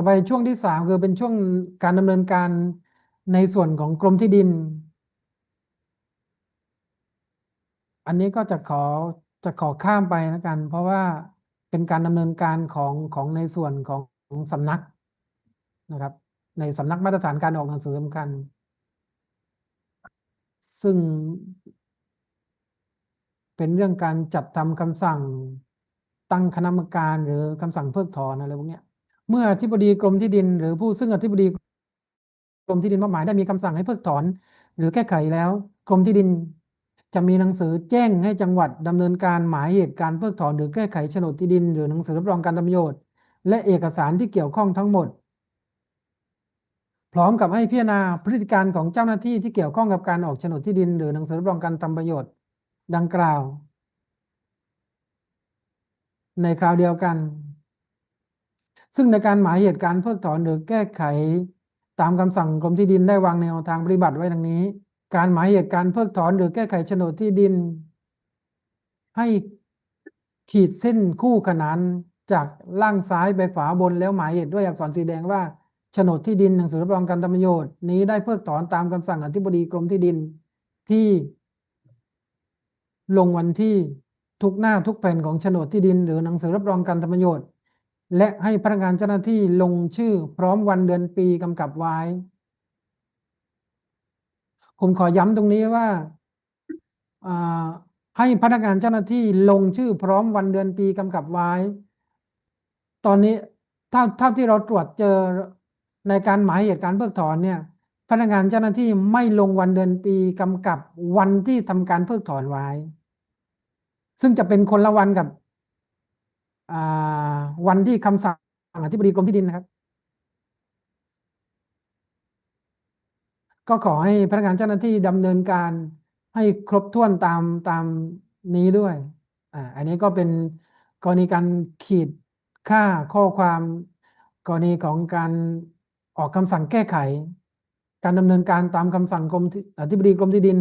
อไปช่วงที่สามคือเป็นช่วงการดำเนินการในส่วนของกรมที่ดิน อันนี้ก็จะขอจะขอข้ามไปนะกัน เพราะว่าเป็นการดำเนินการของของในส่วนของสำนักนะครับ ในสำนักมาตรฐานการออกหนังสือสำคัญ ซึ่ง เป็นเรื่องการจัดทำคำสั่งตั้งคณะกรรมการหรือคำสั่งเพิกถอนอะไรพวกเนี้ย เมื่ออธิบดีกรมที่ดิน หรือผู้ซึ่งอธิบดีกรมที่ดินมอบหมายได้มีคำสั่งให้เพิกถอน หรือแก้ไขแล้ว กรมที่ดิน จะมีหนังสือแจ้งให้จังหวัดดำเนินการหมายเหตุการเพิกถอนหรือแก้ไขโฉนดที่ดิน หรือหนังสือรับรองการทำประโยชน์ และเอกสารที่เกี่ยวข้องทั้งหมด พร้อมกับให้พิจารณาพฤติการของเจ้าหน้าที่ที่เกี่ยวข้องกับการออกโฉนดที่ดิน หรือหนังสือรับรองการทำประโยชน์ ดังกล่าว ในคราวเดียวกัน ซึ่งในการหมายเหตุการเพิกถอนหรือแก้ไข ตามคำสั่งกรมที่ดินได้วางแนวทางปฏิบัติไว้ดังนี้ การหมายเหตุการเพิกถอนหรือแก้ไขโฉนดที่ดิน ให้ขีดเส้นคู่ขนานจากล่างซ้ายไปขวาบนแล้วหมายเหตุด้วยอักษรสีแดงว่าโฉนดที่ดินหนังสือรับรองการทำประโยชน์นี้ได้เพิกถอนตามคำสั่งอธิบดีกรมที่ดินที่ ลงวันที่ทุกหน้าทุกแผ่นของโฉนดที่ดิน หรือหนังสือรับรองการทำประโยชน์ และให้พนักงานเจ้าหน้าที่ลงชื่อพร้อมวันเดือนปีกำกับไว้ ผมขอย้ำตรงนี้ว่าให้พนักงานเจ้าหน้าที่ลงชื่อพร้อมวันเดือนปีกำกับไว้ ตอนนี้เท่าเท่าที่เราตรวจเจอในการหมายเหตุการเพิกถอนเนี่ย พนักงานเจ้าหน้าที่ไม่ลงวันเดือนปีกำกับวันที่ทำการเพิกถอนไว้ ซึ่งจะเป็นคนละวันกับ วันที่คำสั่งอธิบดีกรมที่ดินนะครับ ก็ขอให้พนักงานเจ้าหน้าที่ดำเนินการให้ครบถ้วนตามตามนี้ด้วยอ่าอันนี้ก็เป็นกรณีการขีดค่าข้อความกรณีของการออกคำสั่งแก้ไข การดำเนินการตามคำสั่งกรมอธิบดีกรมที่ดิน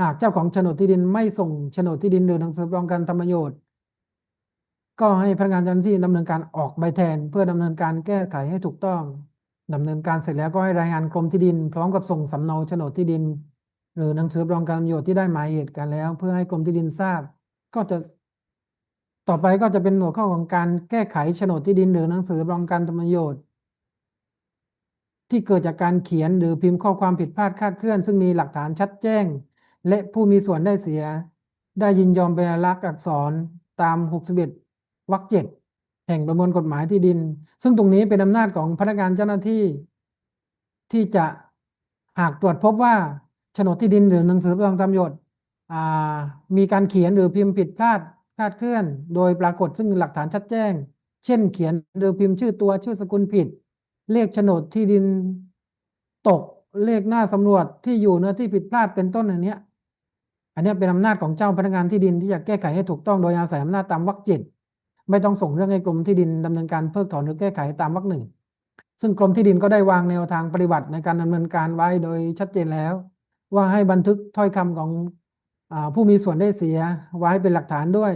หากเจ้าของโฉนดที่ดินไม่ส่งโฉนดที่ดินหรือหนังสือรับรองการทำประโยชน์ ก็ให้พนักงานเจ้าหน้าที่ดำเนินการออกใบแทน เพื่อดำเนินการแก้ไขให้ถูกต้องดำเนินการเสร็จแล้วก็ให้รายงานกรมที่ดิน พร้อมกับส่งสำเนาโฉนดที่ดิน หรือหนังสือรับรองการประโยชน์ที่ได้หมายเหตุกันแล้ว เพื่อให้กรมที่ดินทราบ ก็จะ ต่อไปก็จะเป็นหัวข้อของการแก้ไขโฉนดที่ดิน หรือหนังสือรับรองการประโยชน์ที่เกิดจากการเขียนหรือพิมพ์ข้อความผิดพลาดคาดเคลื่อน ซึ่งมีหลักฐานชัดแจ้ง และผู้มีส่วนได้เสีย ได้ยินยอมเป็นลักษณ์อักษรตาม 61 วรรคเจ็ดแห่งประมวลกฎหมายที่ดิน ซึ่งตรงนี้เป็นอำนาจของพนักงานเจ้าหน้าที่ ที่จะหากตรวจพบว่าโฉนดที่ดินหรือหนังสือรับรองทำยชน์อ่ามีการเขียนหรือพิมพ์ผิดพลาดคลาดเคลื่อน โดยปรากฏซึ่งหลักฐานชัดแจ้ง เช่น เขียนหรือพิมพ์ชื่อตัวชื่อสกุลผิด เลขโฉนดที่ดินตกเลขหน้าสำรวจที่อยู่เนื้อที่ผิดพลาดเป็นต้นอันเนี้ยอันเนี้ยเป็นอำนาจของเจ้าพนักงานที่ดินที่จะแก้ไขให้ถูกต้องโดยอาศัยอำนาจตามวรรคเจ็ด ไม่ต้องส่งเรื่องให้กรมที่ดินดำเนินการเพิกถอนหรือแก้ไขตามวรรคหนึ่ง ซึ่งกรมที่ดินก็ได้วางแนวทางปฏิบัติในการดำเนินการไว้โดยชัดเจนแล้ว ว่าให้บันทึกถ้อยคำของอผู้มีส่วนได้เสียไว้เป็นหลักฐานด้วย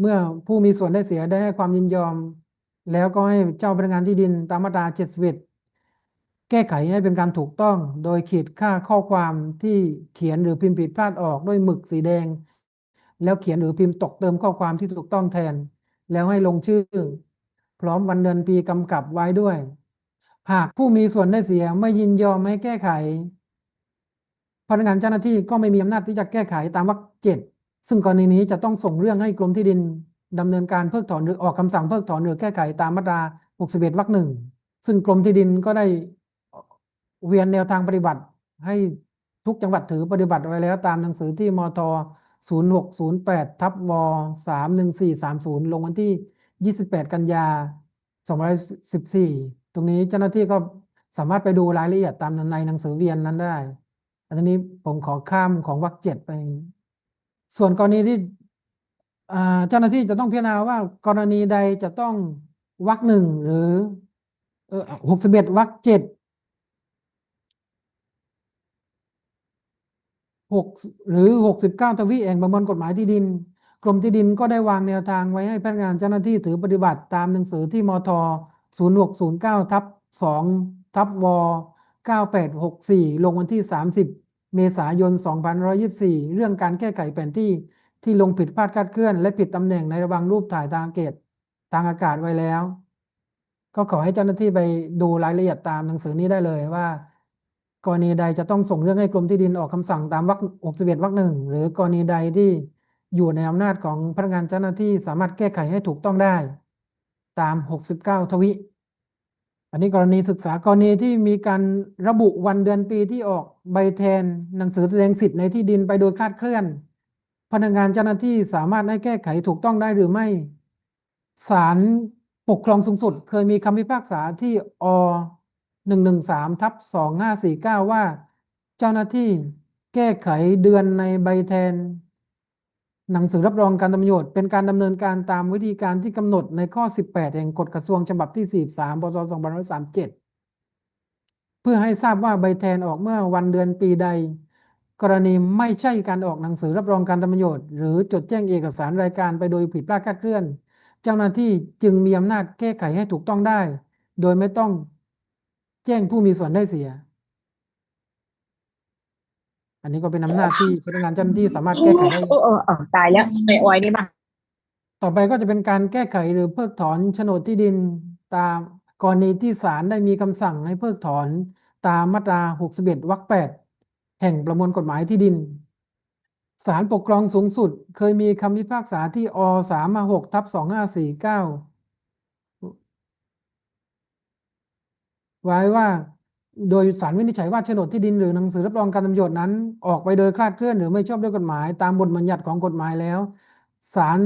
เมื่อผู้มีส่วนได้เสียได้ให้ความยินยอม แล้วก็ให้เจ้าพนักงานที่ดินตามมาตรา71 แก้ไขให้เป็นการถูกต้อง โดยขีดค่าข้อความที่เขียนหรือพิมพ์ผิดพลาดออกด้วยหมึกสีแดง แล้วเขียนหรือพิมพ์ตกเติมข้อความที่ถูกต้องแทน แล้วให้ลงชื่อ พร้อมวันเดือนปีกำกับไว้ด้วย หากผู้มีส่วนได้เสียไม่ยินยอมให้แก้ไข พนักงานเจ้าหน้าที่ก็ไม่มีอำนาจที่จะแก้ไขตามวรรคเจ็ดซึ่งกรณีนี้จะต้องส่งเรื่องให้กรมที่ดินดำเนินการเพิกถอนหรือออกคำสั่งเพิกถอนหรือแก้ไขตามมาตรา 61วรรคหนึ่งซึ่งกรมที่ดินก็ได้ เวียนแนวทางปฏิบัติ ให้ทุกจังหวัดถือปฏิบัติไว้แล้ว ตามหนังสือที่มท0608ทับว31430 ลงวันที่ 28 กันยา2514 ตรงนี้เจ้าหน้าที่ก็สามารถไปดูรายละเอียดตามในหนังสือเวียนนั้นได้ อันนี้ผมขอข้ามของวรรคเจ็ดไป ส่วนกรณีที่เจ้าหน้าที่จะต้องพิจารณาว่ากรณีใดจะต้องวรรคหนึ่งหรือเออหกสิบเอ็ดวรรคเจ็ด หกหรือหกสิบเก้าทวีแห่งประมวลกฎหมายที่ดิน กรมที่ดินก็ได้วางแนวทางไว้ให้พนักงานเจ้าหน้าที่ถือปฏิบัติตามหนังสือที่มท 0609 ทับ 2 ทับว 9864 ลงวันที่ 30 เมษายน 2524 เรื่องการแก้ไขแผนที่ที่ลงผิดพลาดคลาดเคลื่อน และผิดตำแหน่งในระว่างรูปถ่ายทางอากาศทางอากาศไว้แล้ว ก็ขอให้เจ้าหน้าที่ไปดูรายละเอียดตามหนังสือนี้ได้เลยว่า กรณีใดจะต้องส่งเรื่องให้กรมที่ดินออกคำสั่งตามวรรค61วรรคหนึ่งหรือกรณีใดที่อยู่ในอำนาจของพนักงานเจ้าหน้าที่สามารถแก้ไขให้ถูกต้องได้ ตาม 69 ทวิ อันนี้กรณีศึกษากรณีที่มีการระบุวันเดือนปีที่ออกใบแทนหนังสือแสดงสิทธิ์ในที่ดินไปโดยคลาดเคลื่อน พนักงานเจ้าหน้าที่สามารถให้แก้ไขถูกต้องได้หรือไม่ศาลปกครองสูงสุด เคยมีคำพิพากษาที่อ หนึ่งหนึ่งสามทับสองห้าสี่เก้าว่า เจ้าหน้าที่แก้ไขเดือนในใบแทน หนังสือรับรองการทำประโยชน์ เป็นการดำเนินการตามวิธีการที่กำหนดในข้อ 18 แห่งกฎกระทรวงฉบับที่ 43พศ2537 เพื่อให้ทราบว่าใบแทนออกเมื่อวันเดือนปีใด กรณีไม่ใช่การออกหนังสือรับรองการทำประโยชน์ หรือจดแจ้งเอกสารรายการไปโดยผิดพลาดคลาดเคลื่อน เจ้าหน้าที่จึงมีอำนาจแก้ไขให้ถูกต้องได้ โดยไม่ต้อง แจ้งผู้มีส่วนได้เสีย อันนี้ก็เป็นอำนาจที่พนักงานเจ้าหน้าที่สามารถแก้ไขได้ โอ้เออเออตายแล้วไอออยนี่มาต่อไปก็จะเป็นการแก้ไขหรือเพิกถอนโฉนดที่ดินตามกรณีที่ศาลได้มีคำสั่งให้เพิกถอนตามมาตรา61วรรค8แห่งประมวลกฎหมายที่ดินศาลปกครองสูงสุด เคยมีคำพิพากษาที่อ356ทับ2549 ไว้ว่า โดยศาลวินิจฉัยว่าโฉนดที่ดินหรือหนังสือรับรองการทำประโยชน์นั้น ออกไปโดยคลาดเคลื่อนหรือไม่ชอบด้วยกฎหมาย ตามบทบัญญัติของกฎหมายแล้วศาล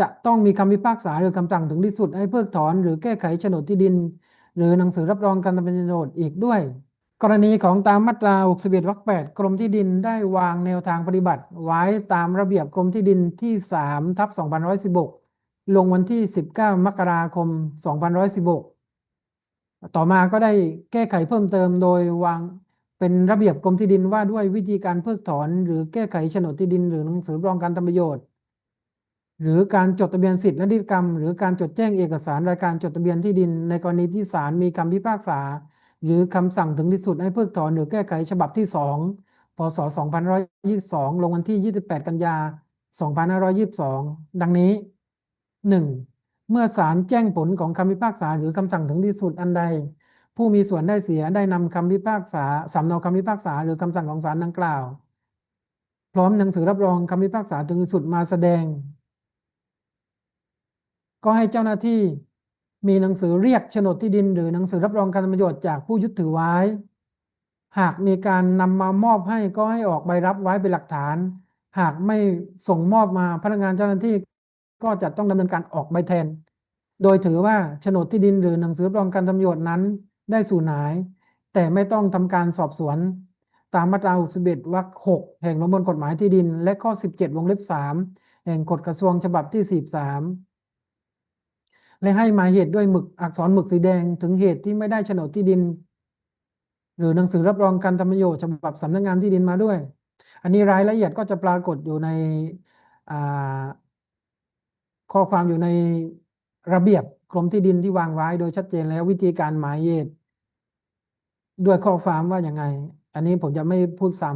จะต้องมีคำพิพากษาหรือคำสั่งถึงที่สุดให้เพิกถอนหรือแก้ไขโฉนดที่ดิน หรือหนังสือรับรองการทำประโยชน์อีกด้วย กรณีของตามมาตรา 61วรรค8กรมที่ดินได้วางแนวทางปฏิบัติ ไว้ตามระเบียบกรมที่ดินที่3ทับ2516 ลงวันที่ 19 มกราคม 2516 ต่อมาก็ได้แก้ไขเพิ่มเติมโดยวางเป็นระเบียบกรมที่ดินว่าด้วยวิธีการเพิกถอน หรือแก้ไขโฉนดที่ดิน หรือหนังสือรับรองการทำประโยชน์ หรือการจดทะเบียนสิทธิและนิติกรรม หรือการจดแจ้งเอกสารรายการจดทะเบียนที่ดิน ในกรณีที่ศาลมีคำพิพากษา หรือคำสั่งถึงที่สุดให้เพิกถอน หรือแก้ไขฉบับที่2พศ2522 ลงวันที่ 28 กันยา2522 ดังนี้ 1. เมื่อศาลแจ้งผลของคำพิพากษาหรือคำสั่งถึงที่สุดอันใด ผู้มีส่วนได้เสียได้นำคำพิพากษาสำเนาคำพิพากษาหรือคำสั่งของศาลดังกล่าว พร้อมหนังสือรับรองคำพิพากษาถึงที่สุดมาแสดง ก็ให้เจ้าหน้าที่มีหนังสือเรียกโฉนดที่ดิน หรือหนังสือรับรองการประโยชน์จากผู้ยึดถือไว้ หากมีการนำมามอบให้ก็ให้ออกใบรับไว้เป็นหลักฐาน หากไม่ส่งมอบมาพนักงานเจ้าหน้าที่ ก็จะต้องดำเนินการออกใบแทน โดยถือว่าโฉนดที่ดินหรือหนังสือรับรองการทำประโยชน์นั้น ได้สูญหาย แต่ไม่ต้องทำการสอบสวน ตามมาตรา61วรรค6แห่งประมวลกฎหมายที่ดิน และข้อ 17 วงเล็บ 3 แห่งกฎกระทรวงฉบับที่ 43 และให้หมายเหตุด้วยหมึกอักษรหมึกสีแดงถึงเหตุที่ไม่ได้โฉนดที่ดิน หรือหนังสือรับรองการทำประโยชน์ฉบับสำนักงานที่ดินมาด้วย อันนี้รายละเอียดก็จะปรากฏอยู่ในอ่า ข้อความอยู่ในระเบียบกรมที่ดินที่วางไว้โดยชัดเจนแล้ววิธีการหมายเหตุด้วยข้อความว่าอย่างไง อันนี้ผมจะไม่พูดซ้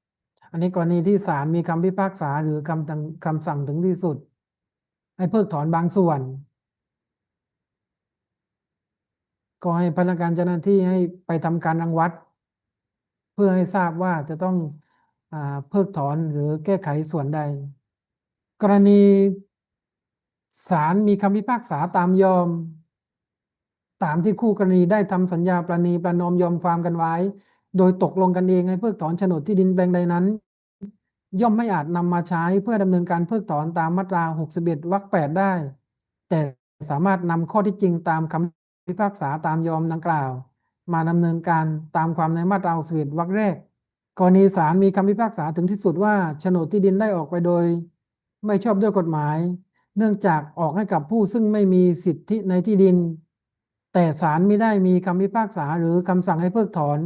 ำอันนี้กรณีที่ศาลมีคำพิพากษาหรือคำคำสั่งถึงที่สุด ให้เพิกถอนบางส่วน ก็ให้พนักงานเจ้าหน้าที่ให้ไปทำการรังวัด เพื่อให้ทราบว่าจะต้องอเพิกถอนหรือแก้ไขส่วนใด กรณี ศาลมีคำพิพากษาตามยอม ตามที่คู่กรณีได้ทำสัญญาประนีประนอมยอมความกันไว้ โดยตกลงกันเองให้เพิกถอนโฉนดที่ดินแปลงใดนั้น ย่อมไม่อาจนำมาใช้เพื่อดำเนินการเพิกถอนตามมาตรา 61วรรค8ได้ แต่สามารถนำข้อที่จริงตามคำพิพากษาตามยอมดังกล่าว มาดำเนินการตามความในมาตรา 61วรรคแรกกรณีศาลมีคำพิพากษาถึงที่สุดว่าโฉนดที่ดินได้ออกไปโดย ไม่ชอบด้วยกฎหมาย เนื่องจากออกให้กับผู้ซึ่งไม่มีสิทธิในที่ดิน แต่ศาลไม่ได้มีคำพิพากษาหรือคำสั่งให้เพิกถอน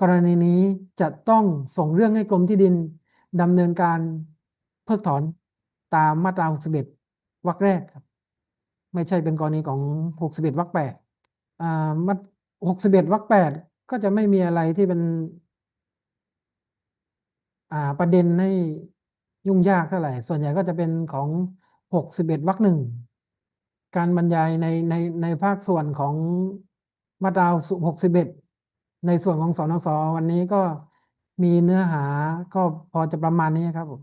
กรณีนี้จะต้องส่งเรื่องให้กรมที่ดินดำเนินการเพิกถอนตามมาตรา 61 วรรคแรกครับ ไม่ใช่เป็นกรณีของ 61 วรรคแปดอ่ามา61 วรรคแปดก็จะไม่มีอะไรที่เป็นอ่าประเด็นให้ยุ่งยากเท่าไหร่ ส่วนใหญ่ก็จะเป็นของ หกสิบเอ็ดวรรคหนึ่ง การบรรยายในในในภาคส่วนของมาตราหกสิบเอ็ดในส่วนของสนสวันนี้ก็มีเนื้อหาก็พอจะประมาณนี้ครับผม